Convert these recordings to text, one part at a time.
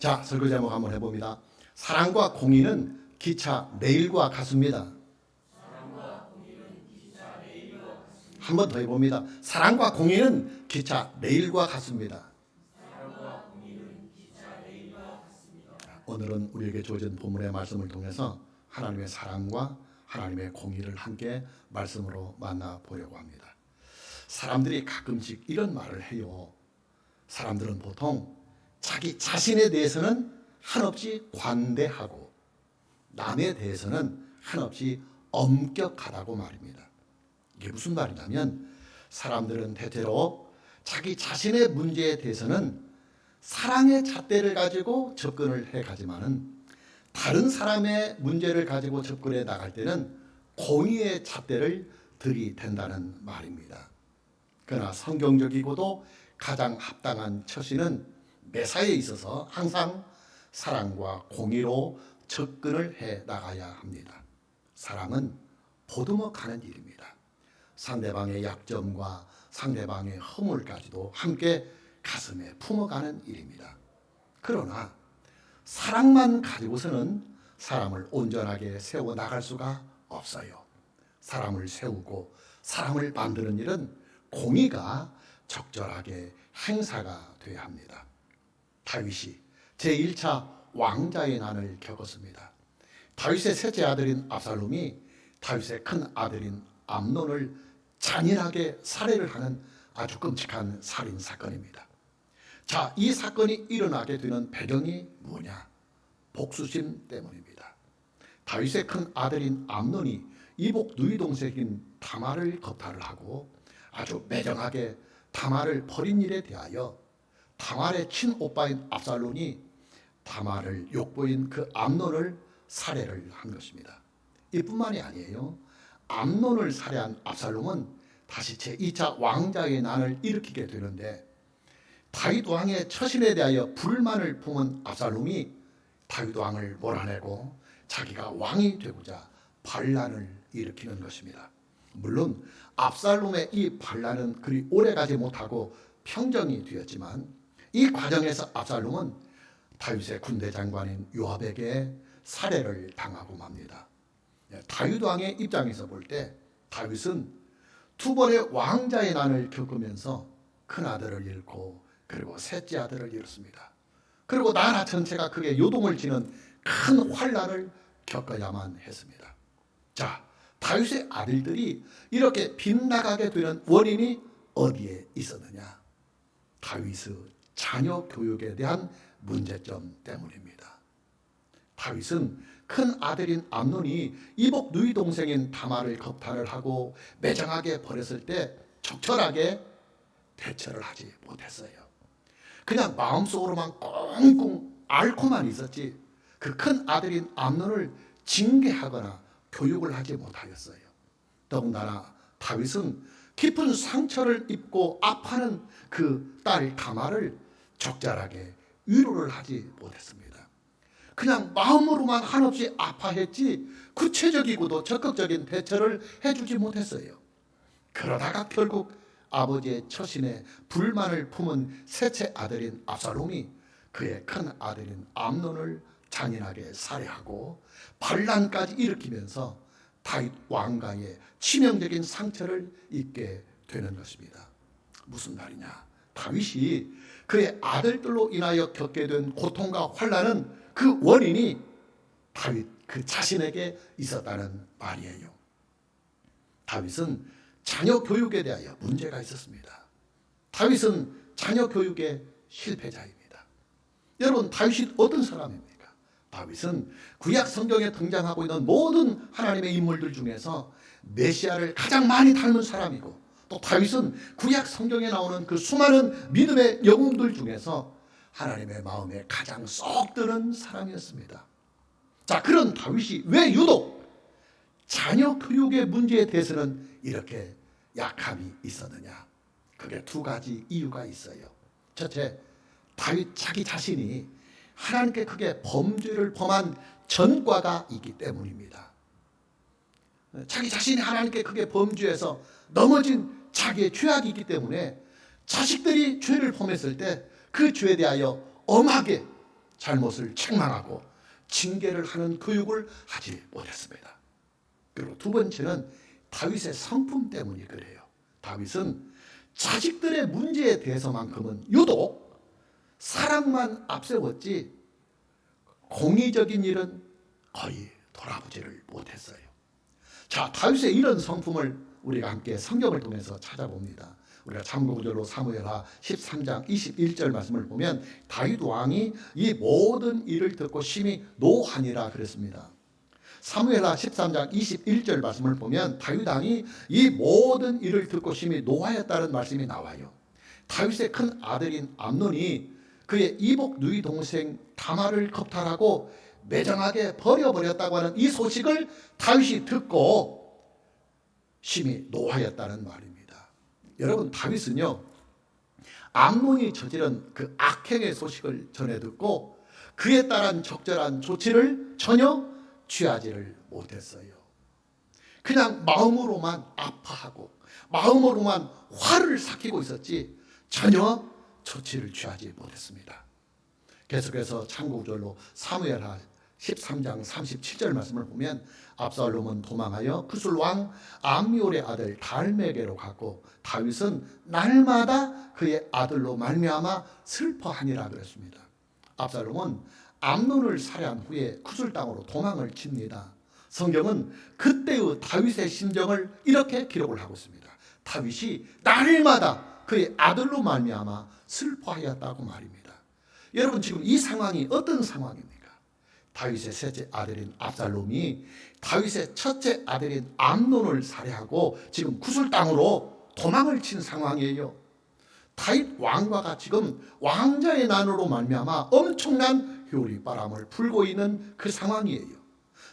자, 설교 제목 한번 해봅니다. 사랑과 공의는 기차 레일과 같습니다. 한 번 더 해봅니다. 사랑과 공의는 기차 레일과 같습니다. 오늘은 우리에게 주어진 본문의 말씀을 통해서 하나님의 사랑과 하나님의 공의를 함께 말씀으로 만나 보려고 합니다. 사람들이 가끔씩 이런 말을 해요. 사람들은 보통 자기 자신에 대해서는 한없이 관대하고 남에 대해서는 한없이 엄격하다고 말입니다. 이게 무슨 말이냐면 사람들은 대체로 자기 자신의 문제에 대해서는 사랑의 잣대를 가지고 접근을 해 가지만은 다른 사람의 문제를 가지고 접근해 나갈 때는 공의의 잣대를 들이댄다는 말입니다. 그러나 성경적이고도 가장 합당한 처신은 매사에 있어서 항상 사랑과 공의로 접근을 해 나가야 합니다. 사랑은 보듬어 가는 일입니다. 상대방의 약점과 상대방의 허물까지도 함께 가슴에 품어가는 일입니다. 그러나 사랑만 가지고서는 사람을 온전하게 세워 나갈 수가 없어요. 사람을 세우고 사람을 만드는 일은 공의가 적절하게 행사가 돼야 합니다. 다윗이 제1차 왕자의 난을 겪었습니다. 다윗의 셋째 아들인 압살롬이 다윗의 큰 아들인 암논을 잔인하게 살해를 하는 아주 끔찍한 살인 사건입니다. 자, 이 사건이 일어나게 되는 배경이 뭐냐? 복수심 때문입니다. 다윗의 큰 아들인 암논이 이복 누이 동생인 다말을 겁탈을 하고 아주 매정하게 다말을 버린 일에 대하여 다말의 친오빠인 압살론이 다말을 욕보인 그 암논을 살해를 한 것입니다. 이뿐만이 아니에요. 암논을 살해한 압살롬은 다시 제2차 왕자의 난을 일으키게 되는데 다윗 왕의 처신에 대하여 불만을 품은 압살롬이 다윗 왕을 몰아내고 자기가 왕이 되고자 반란을 일으키는 것입니다. 물론 압살롬의 이 반란은 그리 오래 가지 못하고 평정이 되었지만 이 과정에서 압살롬은 다윗의 군대 장관인 요압에게 살해를 당하고 맙니다. 예, 다윗 왕의 입장에서 볼 때 다윗은 두 번의 왕자의 난을 겪으면서 큰 아들을 잃고 그리고 셋째 아들을 잃었습니다. 그리고 나라 전체가 크게 요동을 지는 큰 환란을 겪어야만 했습니다. 자, 다윗의 아들들이 이렇게 빗나가게 되는 원인이 어디에 있었느냐? 다윗의 자녀 교육에 대한 문제점 때문입니다. 다윗은 큰 아들인 암논이 이복 누이 동생인 다말을 겁탈을 하고 매정하게 버렸을 때 적절하게 대처를 하지 못했어요. 그냥 마음속으로만 꽁꽁 앓고만 있었지 그 큰 아들인 암논을 징계하거나 교육을 하지 못하였어요. 더군다나 다윗은 깊은 상처를 입고 아파하는 그 딸 다말을 적절하게 위로를 하지 못했습니다. 그냥 마음으로만 한없이 아파했지 구체적이고도 적극적인 대처를 해주지 못했어요. 그러다가 결국 아버지의 처신에 불만을 품은 셋째 아들인 압살롬이 그의 큰 아들인 암논을 잔인하게 살해하고 반란까지 일으키면서 다윗 왕가의 치명적인 상처를 입게 되는 것입니다. 무슨 말이냐? 다윗이 그의 아들들로 인하여 겪게 된 고통과 환란은 그 원인이 다윗 그 자신에게 있었다는 말이에요. 다윗은 자녀 교육에 대하여 문제가 있었습니다. 다윗은 자녀 교육의 실패자입니다. 여러분 다윗이 어떤 사람입니까? 다윗은 구약 성경에 등장하고 있는 모든 하나님의 인물들 중에서 메시아를 가장 많이 닮은 사람이고 또 다윗은 구약 성경에 나오는 그 수많은 믿음의 영웅들 중에서 하나님의 마음에 가장 쏙 드는 사람이었습니다. 자, 그런 다윗이 왜 유독 자녀 교육의 문제에 대해서는 이렇게 약함이 있었느냐? 그게 두 가지 이유가 있어요. 첫째, 다윗 자기 자신이 하나님께 크게 범죄를 범한 전과가 있기 때문입니다. 자기 자신이 하나님께 크게 범죄해서 넘어진 자기의 죄악이 있기 때문에 자식들이 죄를 범했을 때 그 죄에 대하여 엄하게 잘못을 책망하고 징계를 하는 교육을 하지 못했습니다. 그리고 두 번째는 다윗의 성품 때문이 그래요. 다윗은 자식들의 문제에 대해서만큼은 유독 사랑만 앞세웠지 공의적인 일은 거의 돌아보지를 못했어요. 자, 다윗의 이런 성품을 우리가 함께 성경을 통해서 찾아봅니다. 우리가 참고구절로 사무엘하 13장 21절 말씀을 보면 다윗 왕이 이 모든 일을 듣고 심히 노하니라 그랬습니다. 사무엘하 13장 21절 말씀을 보면 다윗 왕이 이 모든 일을 듣고 심히 노하였다는 말씀이 나와요. 다윗의 큰 아들인 암논이 그의 이복 누이 동생 다말을 겁탈하고 매정하게 버려버렸다고 하는 이 소식을 다윗이 듣고 심히 노하였다는 말입니다. 여러분 다윗은요 암몬이 저지른 그 악행의 소식을 전해 듣고 그에 따른 적절한 조치를 전혀 취하지를 못했어요. 그냥 마음으로만 아파하고 마음으로만 화를 삭히고 있었지 전혀 조치를 취하지 못했습니다. 계속해서 참고절로 사무엘하 13장 37절 말씀을 보면 압살롬은 도망하여 구술 왕 암미올의 아들 달메게로 갔고 다윗은 날마다 그의 아들로 말미암아 슬퍼하니라 그랬습니다. 압살롬은 암논을 살해한 후에 구술 땅으로 도망을 칩니다. 성경은 그때의 다윗의 심정을 이렇게 기록을 하고 있습니다. 다윗이 날마다 그의 아들로 말미암아 슬퍼하였다고 말입니다. 여러분 지금 이 상황이 어떤 상황입니까? 다윗의 셋째 아들인 압살롬이 다윗의 첫째 아들인 암논을 살해하고 지금 구슬 땅으로 도망을 친 상황이에요. 다윗 왕과가 지금 왕자의 난으로 말미암아 엄청난 효리 바람을 불고 있는 그 상황이에요.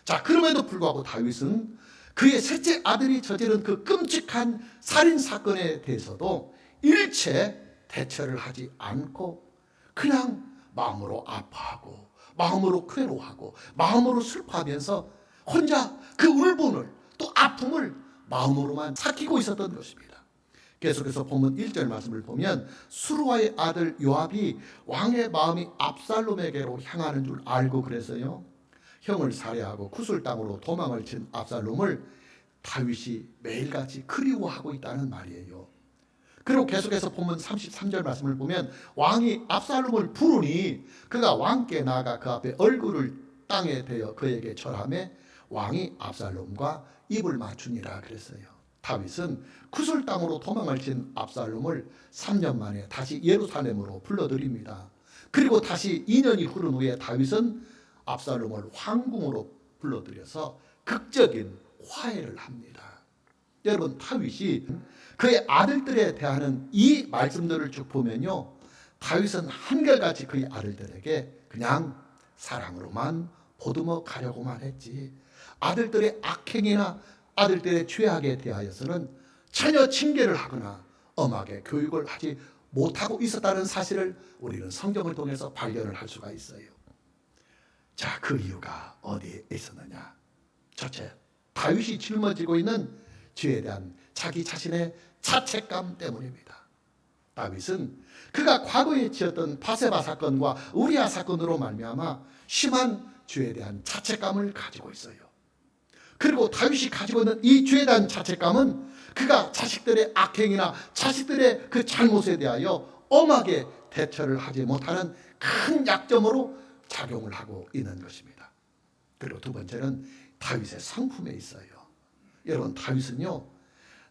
자, 그럼에도 불구하고 다윗은 그의 셋째 아들이 저지른 그 끔찍한 살인 사건에 대해서도 일체 대처를 하지 않고 그냥 마음으로 아파하고 마음으로 괴로워하고 마음으로 슬퍼하면서 혼자 그 울분을 또 아픔을 마음으로만 삭히고 있었던 것입니다. 계속해서 보면 1절 말씀을 보면 수루와의 아들 요압이 왕의 마음이 압살롬에게로 향하는 줄 알고 그래서요. 형을 살해하고 구슬 땅으로 도망을 친 압살롬을 다윗이 매일같이 그리워하고 있다는 말이에요. 그리고 계속해서 보면 33절 말씀을 보면 왕이 압살롬을 부르니 그가 왕께 나가 그 앞에 얼굴을 땅에 대어 그에게 절함에 왕이 압살롬과 입을 맞추니라 그랬어요. 다윗은 구슬 땅으로 도망을 친 압살롬을 3년 만에 다시 예루살렘으로 불러들입니다. 그리고 다시 2년이 흐른 후에 다윗은 압살롬을 황궁으로 불러들여서 극적인 화해를 합니다. 여러분 다윗이 그의 아들들에 대하는 이 말씀들을 쭉 보면요. 다윗은 한결같이 그의 아들들에게 그냥 사랑으로만 보듬어 가려고만 했지. 아들들의 악행이나 아들들의 죄악에 대하여서는 전혀 징계를 하거나 엄하게 교육을 하지 못하고 있었다는 사실을 우리는 성경을 통해서 발견을 할 수가 있어요. 자, 그 이유가 어디에 있었느냐? 첫째, 다윗이 짊어지고 있는 죄에 대한 자기 자신의 자책감 때문입니다. 다윗은 그가 과거에 지었던 바세바 사건과 우리아 사건으로 말미암아 심한 죄에 대한 자책감을 가지고 있어요. 그리고 다윗이 가지고 있는 이 죄에 대한 자책감은 그가 자식들의 악행이나 자식들의 그 잘못에 대하여 엄하게 대처를 하지 못하는 큰 약점으로 작용을 하고 있는 것입니다. 그리고 두 번째는 다윗의 성품에 있어요. 여러분 다윗은요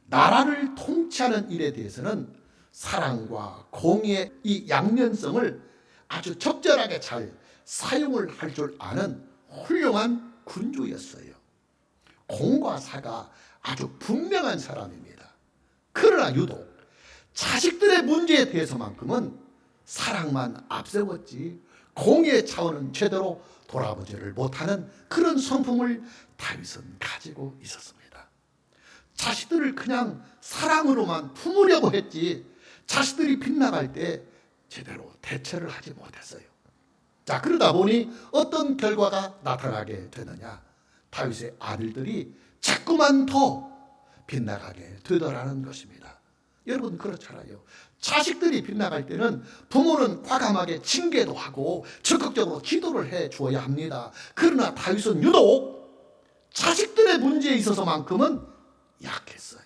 나라를 통치하는 일에 대해서는 사랑과 공의의 이 양면성을 아주 적절하게 잘 사용을 할 줄 아는 훌륭한 군주였어요. 공과 사가 아주 분명한 사람입니다. 그러나 유독 자식들의 문제에 대해서만큼은 사랑만 앞세웠지 공의 차원은 제대로 돌아보지를 못하는 그런 성품을 다윗은 가지고 있었습니다. 자식들을 그냥 사랑으로만 품으려고 했지 자식들이 빗나갈 때 제대로 대처를 하지 못했어요. 자 그러다 보니 어떤 결과가 나타나게 되느냐 다윗의 아들들이 자꾸만 더 빗나가게 되더라는 것입니다. 여러분 그렇잖아요. 자식들이 빗나갈 때는 부모는 과감하게 징계도 하고 적극적으로 기도를 해 주어야 합니다. 그러나 다윗은 유독 자식들의 문제에 있어서만큼은 약했어요.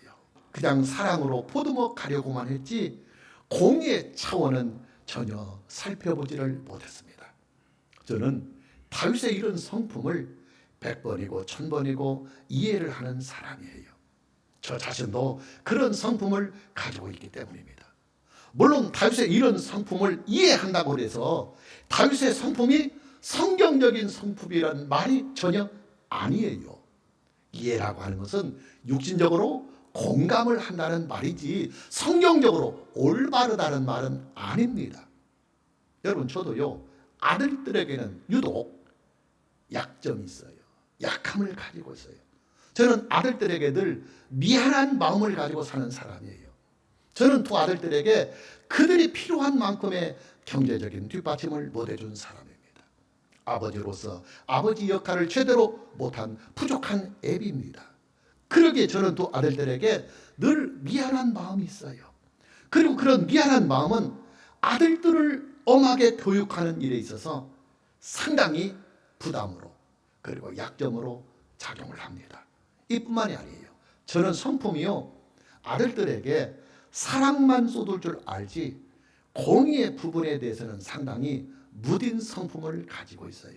그냥 사랑으로 보듬어 가려고만 했지 공의의 차원은 전혀 살펴보지를 못했습니다. 저는 다윗의 이런 성품을 백번이고 천번이고 이해를 하는 사람이에요. 저 자신도 그런 성품을 가지고 있기 때문입니다. 물론 다윗의 이런 성품을 이해한다고 해서 다윗의 성품이 성경적인 성품이라는 말이 전혀 아니에요. 이해라고 하는 것은 육신적으로 공감을 한다는 말이지 성경적으로 올바르다는 말은 아닙니다. 여러분 저도요 아들들에게는 유독 약점이 있어요. 약함을 가지고 있어요. 저는 아들들에게 늘 미안한 마음을 가지고 사는 사람이에요. 저는 두 아들들에게 그들이 필요한 만큼의 경제적인 뒷받침을 못 해준 사람입니다. 아버지로서 아버지 역할을 제대로 못한 부족한 애비입니다. 그러기에 저는 두 아들들에게 늘 미안한 마음이 있어요. 그리고 그런 미안한 마음은 아들들을 엄하게 교육하는 일에 있어서 상당히 부담으로 그리고 약점으로 작용을 합니다. 이뿐만이 아니에요. 저는 성품이요 아들들에게 사랑만 쏟을 줄 알지 공의의 부분에 대해서는 상당히 무딘 성품을 가지고 있어요.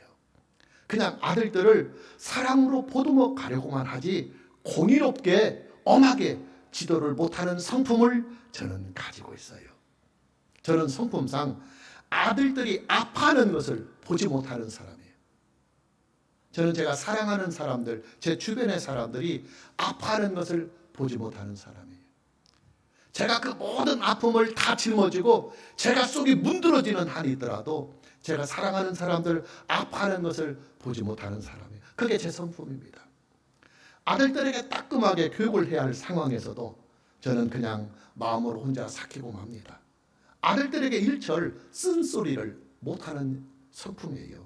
그냥 아들들을 사랑으로 보듬어 가려고만 하지 공의롭게 엄하게 지도를 못하는 성품을 저는 가지고 있어요. 저는 성품상 아들들이 아파하는 것을 보지 못하는 사람이에요. 저는 제가 사랑하는 사람들, 제 주변의 사람들이 아파하는 것을 보지 못하는 사람이에요. 제가 그 모든 아픔을 다 짊어지고 제가 속이 문드러지는 한이 있더라도 제가 사랑하는 사람들 아파하는 것을 보지 못하는 사람이에요. 그게 제 성품입니다. 아들들에게 따끔하게 교육을 해야 할 상황에서도 저는 그냥 마음으로 혼자 삭히고 맙니다. 아들들에게 일철 쓴소리를 못하는 성품이에요.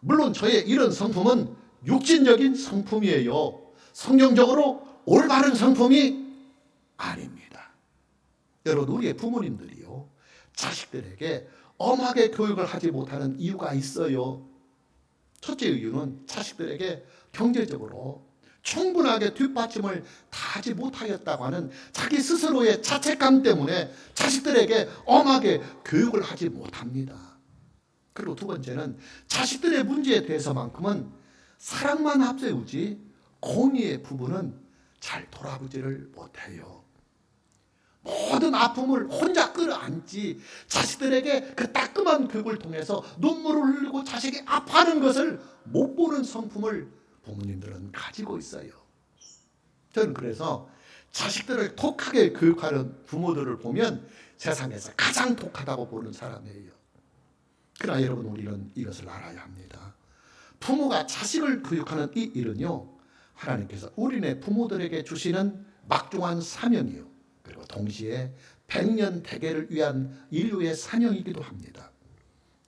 물론 저의 이런 성품은 육신적인 성품이에요. 성경적으로 올바른 성품이 아닙니다. 여러분, 우리의 부모님들이요. 자식들에게 엄하게 교육을 하지 못하는 이유가 있어요. 첫째 이유는 자식들에게 경제적으로 충분하게 뒷받침을 다 하지 못하였다고 하는 자기 스스로의 자책감 때문에 자식들에게 엄하게 교육을 하지 못합니다. 그리고 두 번째는 자식들의 문제에 대해서만큼은 사랑만 앞세우지 공의의 부분은 잘 돌아보지를 못해요. 모든 아픔을 혼자 끌어안지 자식들에게 그 따끔한 교육을 통해서 눈물을 흘리고 자식이 아파하는 것을 못 보는 성품을 부모님들은 가지고 있어요. 저는 그래서 자식들을 독하게 교육하는 부모들을 보면 세상에서 가장 독하다고 보는 사람이에요. 그러나 여러분 우리는 이것을 알아야 합니다. 부모가 자식을 교육하는 이 일은요. 하나님께서 우리네 부모들에게 주시는 막중한 사명이요. 그리고 동시에 백년 대계를 위한 인류의 사명이기도 합니다.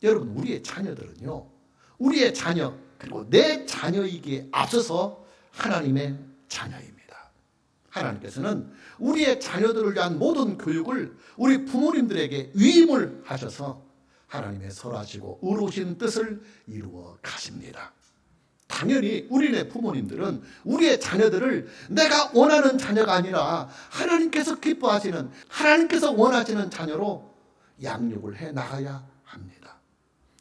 여러분 우리의 자녀들은요. 우리의 자녀 그리고 내 자녀이기에 앞서서 하나님의 자녀입니다. 하나님께서는 우리의 자녀들을 위한 모든 교육을 우리 부모님들에게 위임을 하셔서 하나님의 선하시고 의로우신 뜻을 이루어 가십니다. 당연히 우리네 부모님들은 우리의 자녀들을 내가 원하는 자녀가 아니라 하나님께서 기뻐하시는 하나님께서 원하시는 자녀로 양육을 해 나가야 합니다.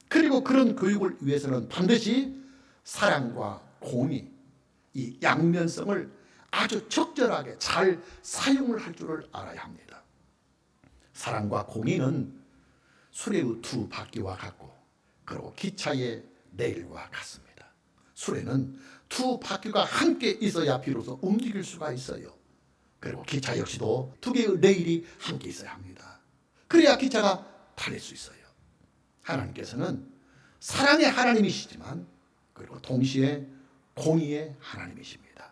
그리고 그런 교육을 위해서는 반드시 사랑과 공의, 이 양면성을 아주 적절하게 잘 사용을 할 줄을 알아야 합니다. 사랑과 공의는 수레의 두 바퀴와 같고 그리고 기차의 레일과 같습니다. 수레는 두 바퀴가 함께 있어야 비로소 움직일 수가 있어요. 그리고 기차 역시도 두 개의 레일이 함께 있어야 합니다. 그래야 기차가 달릴 수 있어요. 하나님께서는 사랑의 하나님이시지만 그리고 동시에 공의의 하나님이십니다.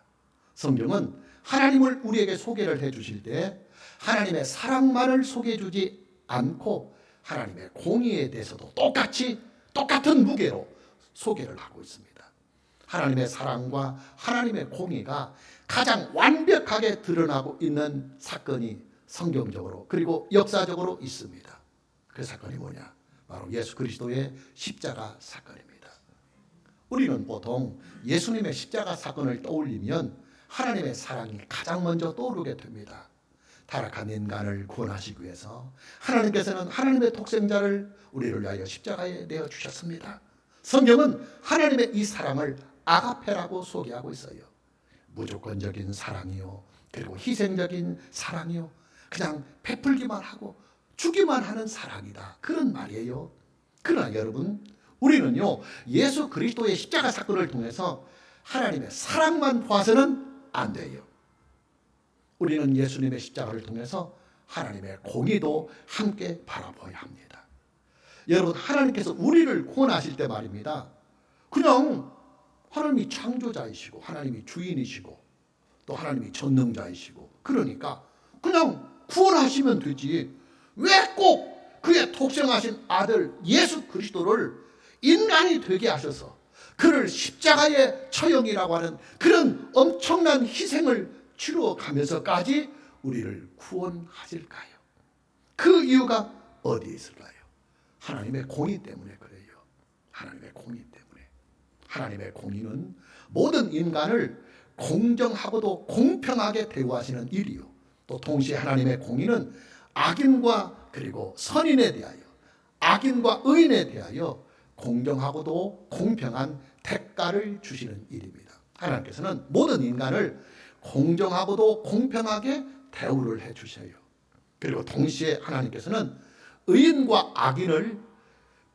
성경은 하나님을 우리에게 소개를 해 주실 때 하나님의 사랑만을 소개해 주지 않고 하나님의 공의에 대해서도 똑같이 똑같은 무게로 소개를 하고 있습니다. 하나님의 사랑과 하나님의 공의가 가장 완벽하게 드러나고 있는 사건이 성경적으로 그리고 역사적으로 있습니다. 그 사건이 뭐냐? 바로 예수 그리스도의 십자가 사건입니다. 우리는 보통 예수님의 십자가 사건을 떠올리면 하나님의 사랑이 가장 먼저 떠오르게 됩니다. 타락한 인간을 구원하시기 위해서 하나님께서는 하나님의 독생자를 우리를 위하여 십자가에 내어 주셨습니다. 성경은 하나님의 이 사랑을 아가페라고 소개하고 있어요. 무조건적인 사랑이요. 그리고 희생적인 사랑이요. 그냥 베풀기만 하고 주기만 하는 사랑이다. 그런 말이에요. 그러나 여러분, 우리는요, 예수 그리스도의 십자가 사건을 통해서 하나님의 사랑만 봐서는 안 돼요. 우리는 예수님의 십자가를 통해서 하나님의 공의도 함께 바라봐야 합니다. 여러분, 하나님께서 우리를 구원하실 때 말입니다. 그냥 하나님이 창조자이시고, 하나님이 주인이시고, 또 하나님이 전능자이시고, 그러니까 그냥 구원하시면 되지. 왜 꼭 그의 독생하신 아들 예수 그리스도를 인간이 되게 하셔서 그를 십자가의 처형이라고 하는 그런 엄청난 희생을 치루어 가면서까지 우리를 구원하실까요? 그 이유가 어디에 있을까요? 하나님의 공의 때문에 그래요. 하나님의 공의 때문에. 하나님의 공의는 모든 인간을 공정하고도 공평하게 대우하시는 일이요. 또 동시에 하나님의 공의는 악인과 그리고 선인에 대하여 악인과 의인에 대하여 공정하고도 공평한 대가를 주시는 일입니다. 하나님께서는 모든 인간을 공정하고도 공평하게 대우를 해 주셔요. 그리고 동시에 하나님께서는 의인과 악인을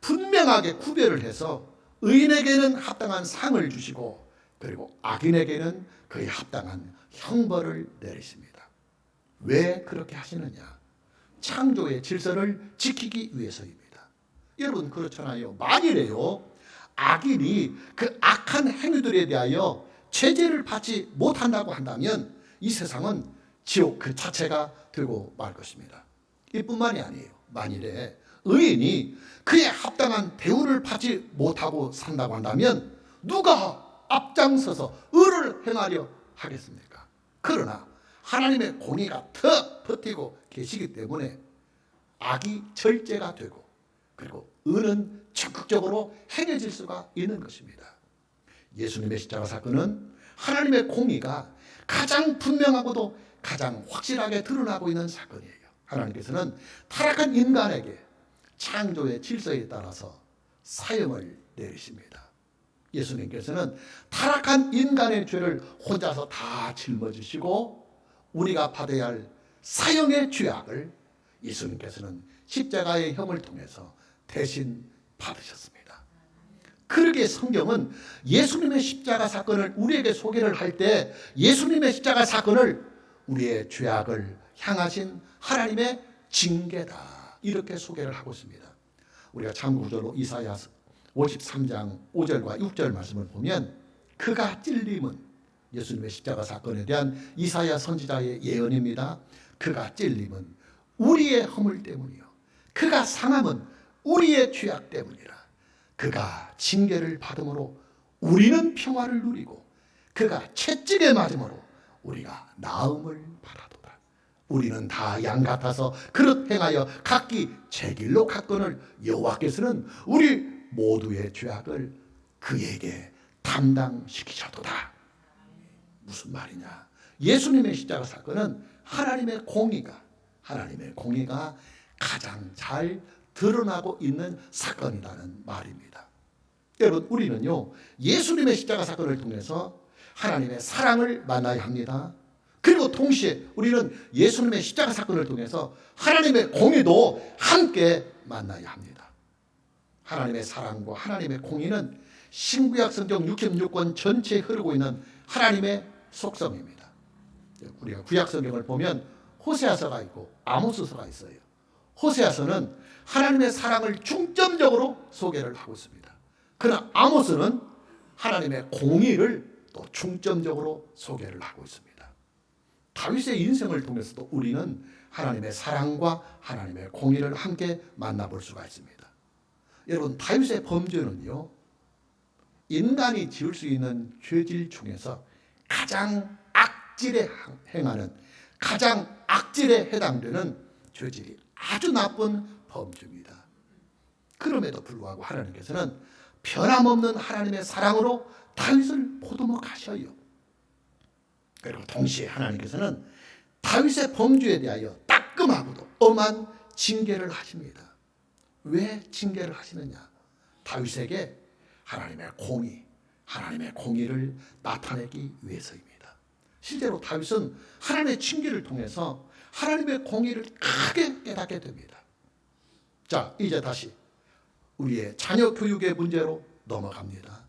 분명하게 구별을 해서 의인에게는 합당한 상을 주시고 그리고 악인에게는 그에 합당한 형벌을 내리십니다. 왜 그렇게 하시느냐? 창조의 질서를 지키기 위해서입니다. 여러분 그렇잖아요. 만일에요. 악인이 그 악한 행위들에 대하여 제재를 받지 못한다고 한다면 이 세상은 지옥 그 자체가 되고 말 것입니다. 이뿐만이 아니에요. 만일에 의인이 그에 합당한 대우를 받지 못하고 산다고 한다면 누가 앞장서서 의를 행하려 하겠습니까? 그러나 하나님의 공의가 더 버티고 계시기 때문에 악이 절제가 되고 그리고 의는 적극적으로 행해질 수가 있는 것입니다. 예수님의 십자가 사건은 하나님의 공의가 가장 분명하고도 가장 확실하게 드러나고 있는 사건이에요. 하나님께서는 타락한 인간에게 창조의 질서에 따라서 사형을 내리십니다. 예수님께서는 타락한 인간의 죄를 혼자서 다 짊어지시고 우리가 받아야 할 사형의 죄악을 예수님께서는 십자가의 형을 통해서 대신 받으셨습니다. 그러기에 성경은 예수님의 십자가 사건을 우리에게 소개를 할 때 예수님의 십자가 사건을 우리의 죄악을 향하신 하나님의 징계다. 이렇게 소개를 하고 있습니다. 우리가 참구절로 이사야 53장 5절과 6절 말씀을 보면 그가 찔림은 예수님의 십자가 사건에 대한 이사야 선지자의 예언입니다. 그가 찔림은 우리의 허물 때문이요. 그가 상함은 우리의 죄악 때문이라. 그가 징계를 받음으로 우리는 평화를 누리고 그가 채찍에 맞음으로 우리가 나음을 받아도다. 우리는 다 양 같아서 그릇 행하여 각기 제 길로 갔거늘 여호와께서는 우리 모두의 죄악을 그에게 담당시키셨도다. 무슨 말이냐? 예수님의 십자가 사건은 하나님의 공의가 하나님의 공의가 가장 잘 드러나고 있는 사건이라는 말입니다. 여러분, 우리는요, 예수님의 십자가 사건을 통해서 하나님의 사랑을 만나야 합니다. 그리고 동시에 우리는 예수님의 십자가 사건을 통해서 하나님의 공의도 함께 만나야 합니다. 하나님의 사랑과 하나님의 공의는 신구약 성경 66권 전체에 흐르고 있는 하나님의 속성입니다. 우리가 구약 성경을 보면 호세아서가 있고 아모스서가 있어요. 호세아서는 하나님의 사랑을 중점적으로 소개를 하고 있습니다. 그러나 아모스는 하나님의 공의를 또 중점적으로 소개를 하고 있습니다. 다윗의 인생을 통해서도 우리는 하나님의 사랑과 하나님의 공의를 함께 만나볼 수가 있습니다. 여러분 다윗의 범죄는요 인간이 지을 수 있는 죄질 중에서 가장 악질에 행하는 가장 악질에 해당되는 죄질이 아주 나쁜 범죄입니다. 그럼에도 불구하고 하나님께서는 변함없는 하나님의 사랑으로 다윗을 보듬어 가셔요. 그리고 동시에 하나님께서는 다윗의 범죄에 대하여 따끔하고도 엄한 징계를 하십니다. 왜 징계를 하시느냐? 다윗에게 하나님의 공의, 하나님의 공의를 나타내기 위해서입니다. 실제로 다윗은 하나님의 징계를 통해서 하나님의 공의를 크게 깨닫게 됩니다. 자, 이제 다시 우리의 자녀 교육의 문제로 넘어갑니다.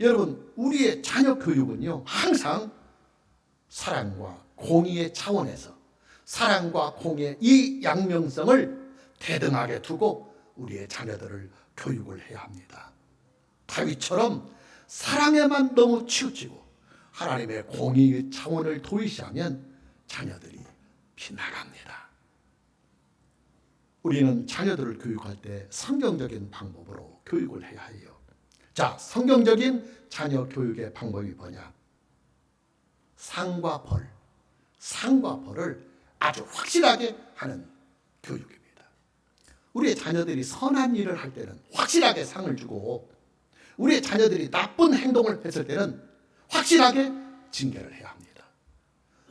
여러분, 우리의 자녀 교육은요, 항상 사랑과 공의의 차원에서 사랑과 공의 이 양명성을 대등하게 두고 우리의 자녀들을 교육을 해야 합니다. 다윗처럼 사랑에만 너무 치우치고 하나님의 공의의 차원을 도외시하면 자녀들이 빗나갑니다. 우리는 자녀들을 교육할 때 성경적인 방법으로 교육을 해야 해요. 자, 성경적인 자녀 교육의 방법이 뭐냐? 상과 벌, 상과 벌을 아주 확실하게 하는 교육입니다. 우리의 자녀들이 선한 일을 할 때는 확실하게 상을 주고 우리의 자녀들이 나쁜 행동을 했을 때는 확실하게 징계를 해야 합니다.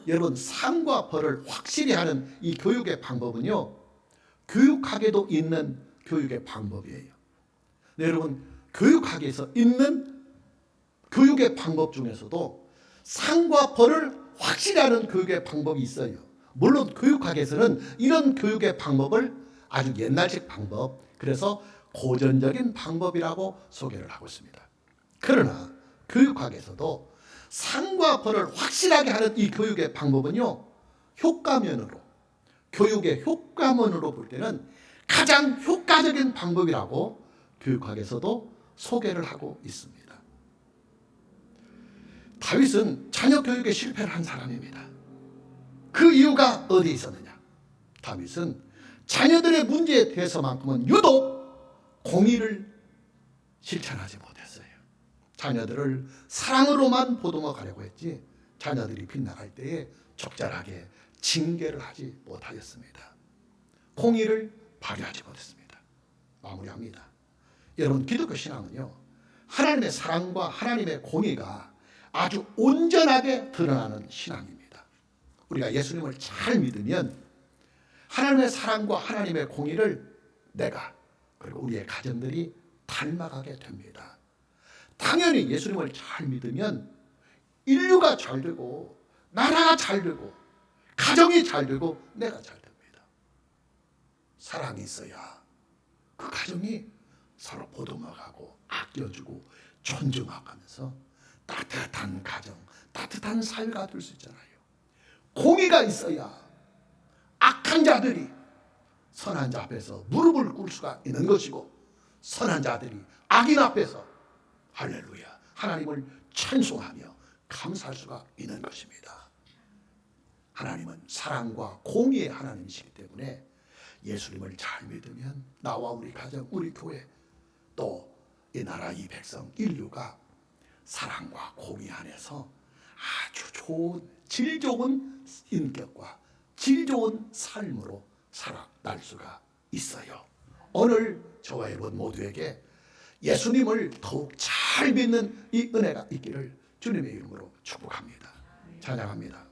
여러분 상과 벌을 확실히 하는 이 교육의 방법은요. 교육학에도 있는 교육의 방법이에요. 네, 여러분 교육학에서 있는 교육의 방법 중에서도 상과 벌을 확실히 하는 교육의 방법이 있어요. 물론 교육학에서는 이런 교육의 방법을 아주 옛날식 방법, 그래서 고전적인 방법이라고 소개를 하고 있습니다. 그러나 교육학에서도 상과 벌을 확실하게 하는 이 교육의 방법은요, 효과면으로, 교육의 효과면으로 볼 때는 가장 효과적인 방법이라고 교육학에서도 소개를 하고 있습니다. 다윗은 자녀 교육에 실패를 한 사람입니다. 그 이유가 어디에 있었느냐? 다윗은 자녀들의 문제에 대해서만큼은 유독 공의를 실천하지 못했어요. 자녀들을 사랑으로만 보듬어 가려고 했지 자녀들이 빗나갈 때에 적절하게 징계를 하지 못하였습니다. 공의를 발휘하지 못했습니다. 마무리합니다. 여러분 기독교 신앙은요. 하나님의 사랑과 하나님의 공의가 아주 온전하게 드러나는 신앙입니다. 우리가 예수님을 잘 믿으면 하나님의 사랑과 하나님의 공의를 내가 그리고 우리의 가정들이 닮아가게 됩니다. 당연히 예수님을 잘 믿으면 인류가 잘 되고 나라가 잘 되고 가정이 잘 되고 내가 잘 됩니다. 사랑이 있어야 그 가정이 서로 보듬어가고 아껴주고 존중하면서 따뜻한 가정, 따뜻한 사회가 될 수 있잖아요. 공의가 있어야 악한 자들이 선한 자 앞에서 무릎을 꿇을 수가 있는 것이고 선한 자들이 악인 앞에서 할렐루야 하나님을 찬송하며 감사할 수가 있는 것입니다. 하나님은 사랑과 공의의 하나님이시기 때문에 예수님을 잘 믿으면 나와 우리 가정, 우리 교회 또 이 나라 이 백성 인류가 사랑과 공의 안에서 아주 좋은 질 좋은 인격과 질 좋은 삶으로 살아날 수가 있어요. 오늘 저와 여러분 모두에게 예수님을 더욱 잘 믿는 이 은혜가 있기를 주님의 이름으로 축복합니다. 찬양합니다.